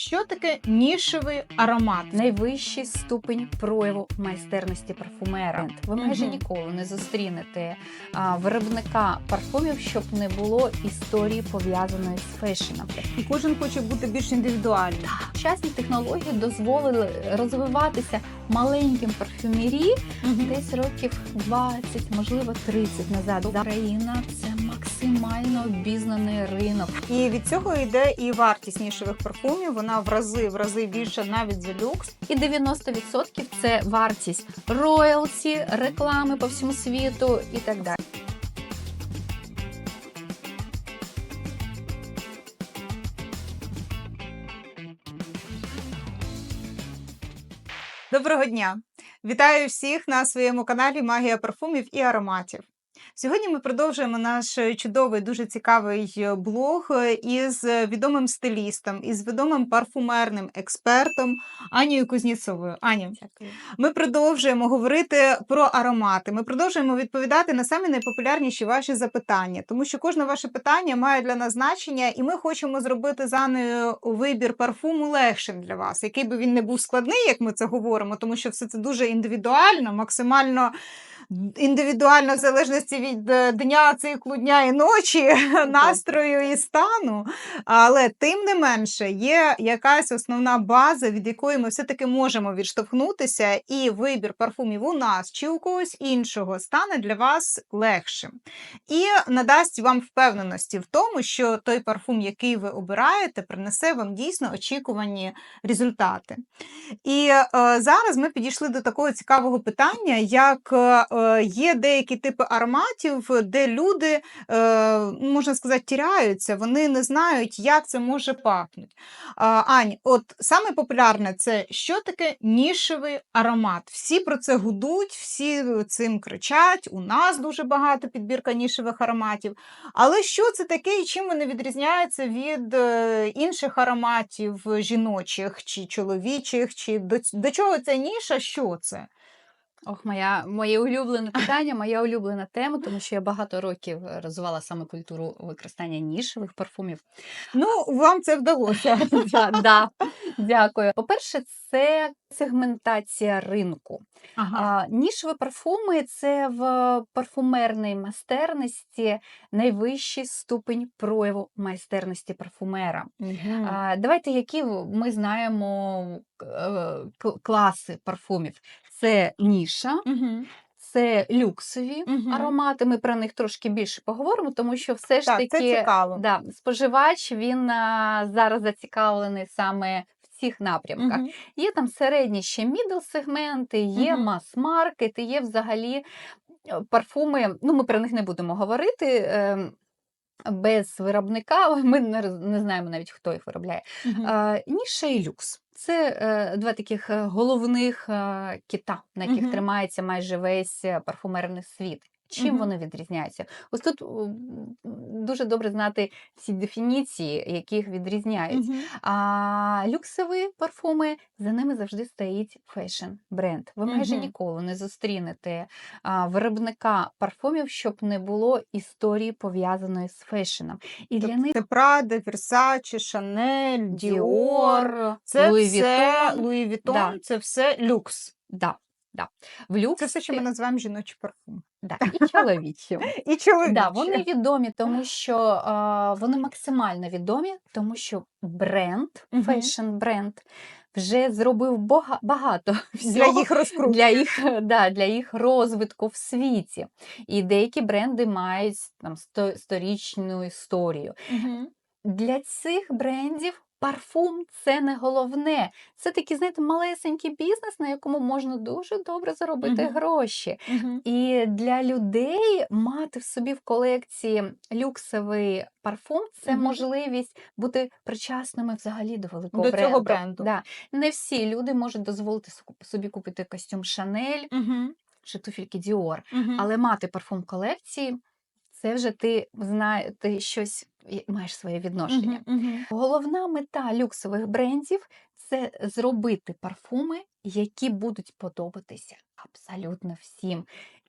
Що таке нішевий аромат? найвищий ступень прояву майстерності парфумера. Ви майже Мгм. ніколи не зустрінете а, виробника парфумів, щоб не було історії пов'язаної з фешеном. І кожен хоче бути більш індивідуальним. Сучасні технології дозволили розвиватися маленьким парфюмері десь років 20, можливо 30 назад. Україна це максимально обізнаний ринок. І від цього йде і вартість нішевих парфумів. Вона в рази в рази більша навіть за люкс. І 90% це вартість роялті, реклами по всьому світу і так далі. Доброго дня! Вітаю всіх на своєму каналі Магія парфумів і ароматів. Сьогодні ми продовжуємо наш чудовий, дуже цікавий блог із відомим стилістом, із відомим парфумерним експертом Анією Кузніцовою. Дякую. Ми продовжуємо говорити про аромати. Ми продовжуємо відповідати на самі найпопулярніші ваші запитання, тому що кожне ваше питання має для нас значення, і ми хочемо зробити за нею вибір парфуму легшим для вас, який би він не був складний, як ми це говоримо, тому що все це дуже індивідуально, максимально. Індивідуально в залежності від е, дня, циклу дня і ночі, настрою і стану. Але тим не менше є якась основна база, від якої ми все-таки можемо відштовхнутися, і вибір парфумів у нас чи у когось іншого стане для вас легшим. І надасть вам впевненості в тому, що той парфум, який ви обираєте, принесе вам дійсно очікувані результати. І е, зараз ми підійшли до такого цікавого питання, як е, є деякі типи ароматів, де люди, е, можна сказати, тіряються, вони не знають, як це може пахнути. Ань, от саме популярне це що таке нішевий аромат. Всі про це гудуть, всі цим кричать. У нас дуже багато підбірка нішевих ароматів. Але що це таке і чим вони відрізняються від е, інших ароматів жіночих чи чоловічих? Чи до, до чого ця ніша? Що це? Ох, моя моє улюблене питання, моя улюблена тема, тому що я багато років розвивала саме культуру використання нішевих парфумів. Ну, вам це вдалося. Да, да, Дякую. По-перше, це сегментація ринку. Ага. А, нішеві парфуми це в парфумерній майстерності найвищий ступень прояву майстерності парфумера. А, давайте, які ми знаємо е, класи парфумів. Це ніша, Мгм. це люксові Мгм. аромати. Ми про них трошки більше поговоримо, тому що все ж Так, це цікаво. да, споживач він а, зараз зацікавлений саме в цих напрямках. Мгм. Є там середні ще мідл сегменти, є Мгм. мас-маркет, і є взагалі е, парфуми. Ну, ми про них не будемо говорити. ем, Без виробника ми не, знаємо навіть, хто їх виробляє. Мгм. Е, Ніша і люкс. Це е, два таких е, головних е, кита, на яких Мгм. тримається майже весь е, парфумерний світ. Чим Мгм. вони відрізняються? Ось тут дуже добре знати всі дефініції, яких відрізняють. Мгм. А люксові парфуми за ними завжди стоїть фешн бренд. Ви майже ніколи не зустрінете а, виробника парфумів, щоб не було історії пов'язаної з фешеном. І для них Це Прада, Версаче, Шанель, Діор. Це Louis все Луї Вітон, Да. це все люкс. Да, да. В люкс Це все, що ми називаємо жіночий парфум. Да, і чоловічі. І чоловічі. Да, вони відомі, тому що а, вони максимально відомі, тому що бренд, фешн-бренд, вже зробив бога- багато Для їх розкрутки. для їх, да, для їх розвитку в світі. І деякі бренди мають там сто- сторічну історію. Мгм. Для цих брендів парфум це не головне. Це такий, знаєте, малесенький бізнес, на якому можна дуже добре заробити Мгм. гроші. Мгм. І для людей мати в собі в колекції люксовий парфум це Мгм. можливість бути причасними взагалі до великого До бренду. цього бренду. Да. Не всі люди можуть дозволити собі купити костюм Шанель Мгм. чи туфельки Діор, Мгм. але мати парфум колекції це вже ти знаєш, ти щось маєш своє відношення. Мгм. Мгм. Головна мета люксових брендів це зробити парфуми, які будуть подобатися абсолютно всім.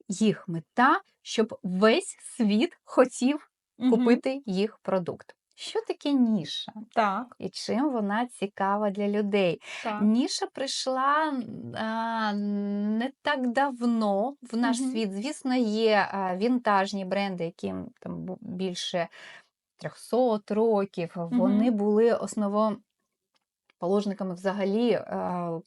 Їх мета, щоб весь світ хотів купити їх продукт. Що таке ніша Так, і чим вона цікава для людей? так. Ніша прийшла а, не так давно в наш Мгм. світ. Звісно, є а, вінтажні бренди, яким там більше 300 років. Вони були були основоположниками взагалі е,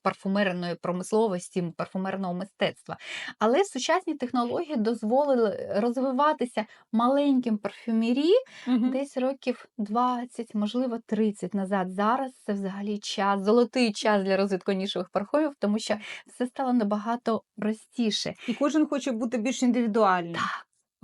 парфумерної промисловості, парфумерного мистецтва. Але сучасні технології дозволили розвиватися маленьким парфюмері Мгм. Десь років 20, можливо, 30 назад. Зараз це взагалі час, золотий час для розвитку нішових парфумів, тому що все стало набагато простіше. І кожен хоче бути більш індивідуальним.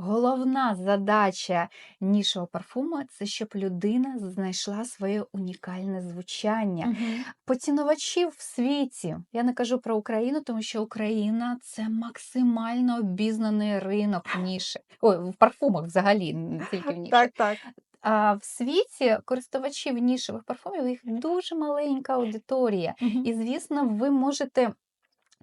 Головна задача нішового парфуму це щоб людина знайшла своє унікальне звучання. Мгм. Поцінувачів в світі. Я не кажу про Україну, тому що Україна це максимально обізнаний ринок ніші. Ой, в парфумах взагалі, не тільки в ніші. Так, так. А в світі користувачів нішевих парфумів їх дуже маленька аудиторія. Мгм. І, звісно, ви можете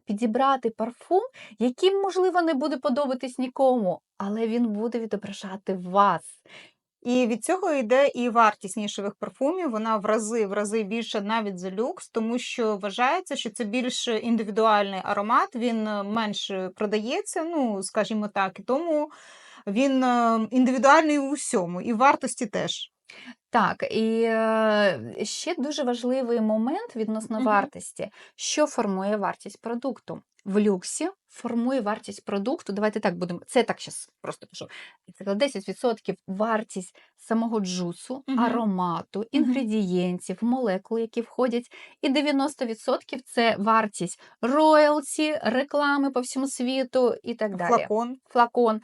підібрати парфум, який, можливо, не буде подобатись нікому, але він буде відображати вас. І від цього йде і вартість нішевих парфумів. Вона в рази в рази більша навіть за люкс, тому що вважається, що це більш індивідуальний аромат, він е, менше продається, ну скажімо так, і тому він е, індивідуальний у всьому, і в вартості теж. Так, і е, ще дуже важливий момент відносно вартості, що формує вартість продукту. В люксі формує вартість продукту. Давайте так будемо. Це так зараз просто кажу. Це 10% вартість самого джусу, Мгм. аромату, інгредієнтів, молекул, які входять. І 90% це вартість роялті, реклами по всьому світу і так далі Флакон. флакон.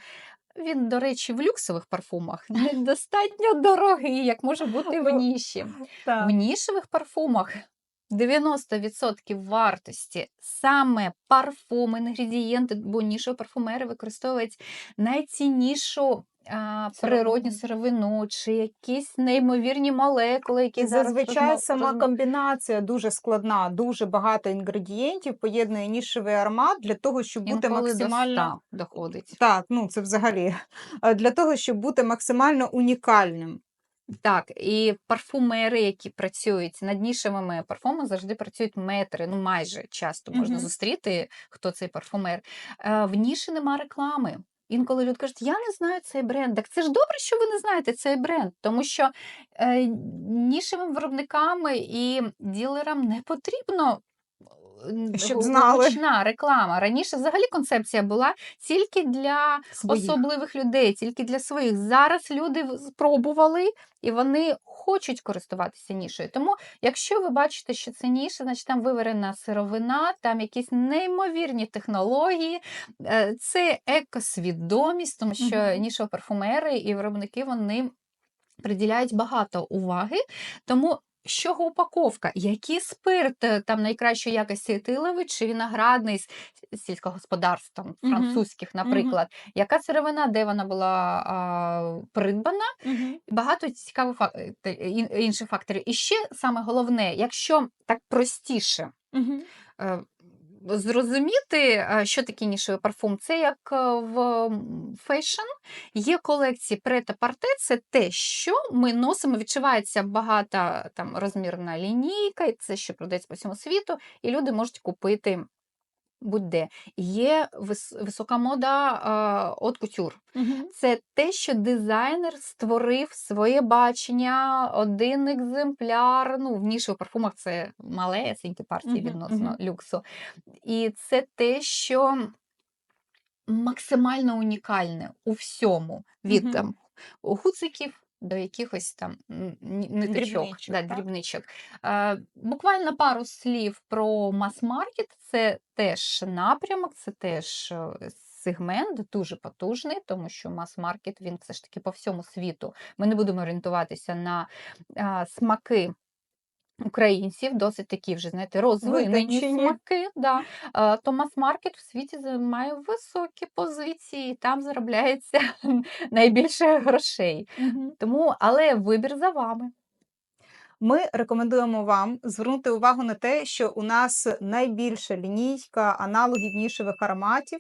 Він, до речі, в люксових парфумах недостатньо дорогий, як може бути в Ну, ніші. В нішевих парфумах 90% вартості саме парфуми, інгредієнти, бо нішові парфумери використовують найціннішу а, природню сировину чи якісь неймовірні молекули, які зараз зазвичай розмо- сама комбінація дуже складна, дуже багато інгредієнтів, поєднує нішевий аромат для того, щоб бути інколи максимально до 100 доходить. так, ну це взагалі для того, щоб бути максимально унікальним. Так, і парфумери, які працюють над нішевими парфумами, завжди працюють метри. Ну, майже часто можна Мгм. зустріти, хто цей парфумер. Е, В ніші нема реклами. Інколи люди кажуть, я не знаю цей бренд. Так це ж добре, що ви не знаєте цей бренд, тому що е, нішевим виробникам і ділерам не потрібно. Щоб знали. гучна реклама. Раніше взагалі концепція була тільки для Своїх. особливих людей, тільки для своїх. Зараз люди спробували і вони хочуть користуватися нішою. Тому, якщо ви бачите, що це ніша, значить там виверена сировина, там якісь неймовірні технології, е, це екосвідомість, тому що Мгм. нішові парфумери і виробники вони приділяють багато уваги. Тому. З чого упаковка? Який спирт е, там найкращої якості етиловий чи виноградний з з сільськогосподарств, там, Мгм. французьких, наприклад. Яка сировина, де вона була а, придбана? Мгм. Багато цікавих фак- е, інших факторів. І ще саме головне, якщо так простіше Мгм. е, зрозуміти, е, що таке нішевий парфум, це як е, в фешн. Є колекції прет-а-парте, це те, що ми носимо, відчувається багата там розмірна лінійка, і це що продається по всьому світу, і люди можуть купити. Будь-де є вис- висока мода от кутюр. Це те, що дизайнер створив своє бачення, один екземпляр. Ну, в нішевих парфумах це малесенькі партії відносно люксу. І це те, що максимально унікальне у всьому. Від Мгм. там, гуциків до якихось там ниточок, Дрібничок, да, дрібничок. Е, буквально пару слів про мас-маркет. Це теж напрямок, це теж е, сегмент дуже потужний, тому що мас-маркет він все ж таки по всьому світу. Ми не будемо орієнтуватися на е, смаки. Українців досить такі вже, знаєте, розвинені Витачені. смаки. Да. Е, То мас-маркет в світі займає високі позиції, і там заробляється найбільше грошей. Угу. Тому, але вибір за вами. Ми рекомендуємо вам звернути увагу на те, що у нас найбільша лінійка аналогів нішевих ароматів.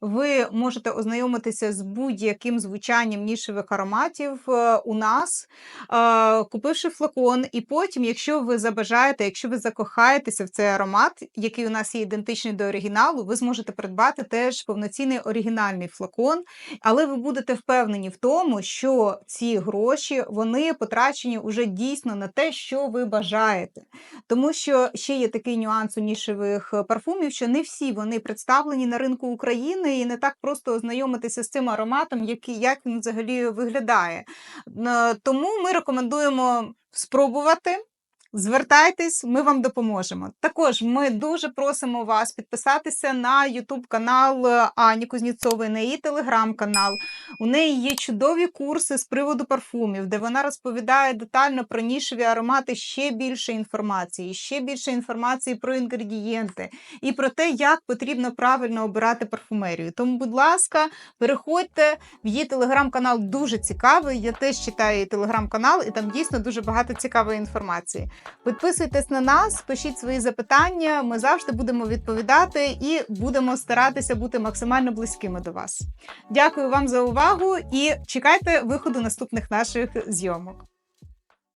Ви можете ознайомитися з будь-яким звучанням нішевих ароматів е, у нас, е, купивши флакон, і потім, якщо ви забажаєте, якщо ви закохаєтеся в цей аромат, який у нас є ідентичний до оригіналу, ви зможете придбати теж повноцінний оригінальний флакон, але ви будете впевнені в тому, що ці гроші вони потрачені уже дійсно на те, що ви бажаєте. Тому що ще є такий нюанс у нішевих е, парфумів, що не всі вони представлені на ринку України, і не так просто ознайомитися з цим ароматом, який як він взагалі виглядає. Е, Тому ми рекомендуємо спробувати. Звертайтесь, ми вам допоможемо. Також ми дуже просимо вас підписатися на YouTube канал е, Ані Кузніцової, на її телеграм-канал. У неї є чудові курси з приводу парфумів, де вона розповідає детально про нішеві аромати ще більше інформації, ще більше інформації про інгредієнти і про те, як потрібно правильно обирати парфумерію. Тому, будь ласка, переходьте в її телеграм-канал дуже цікавий. Я теж читаю її телеграм-канал, і там дійсно дуже багато цікавої інформації. Підписуйтесь на нас, пишіть свої запитання. Ми завжди будемо відповідати і будемо старатися бути максимально близькими до вас. Дякую вам за увагу і чекайте виходу наступних наших зйомок.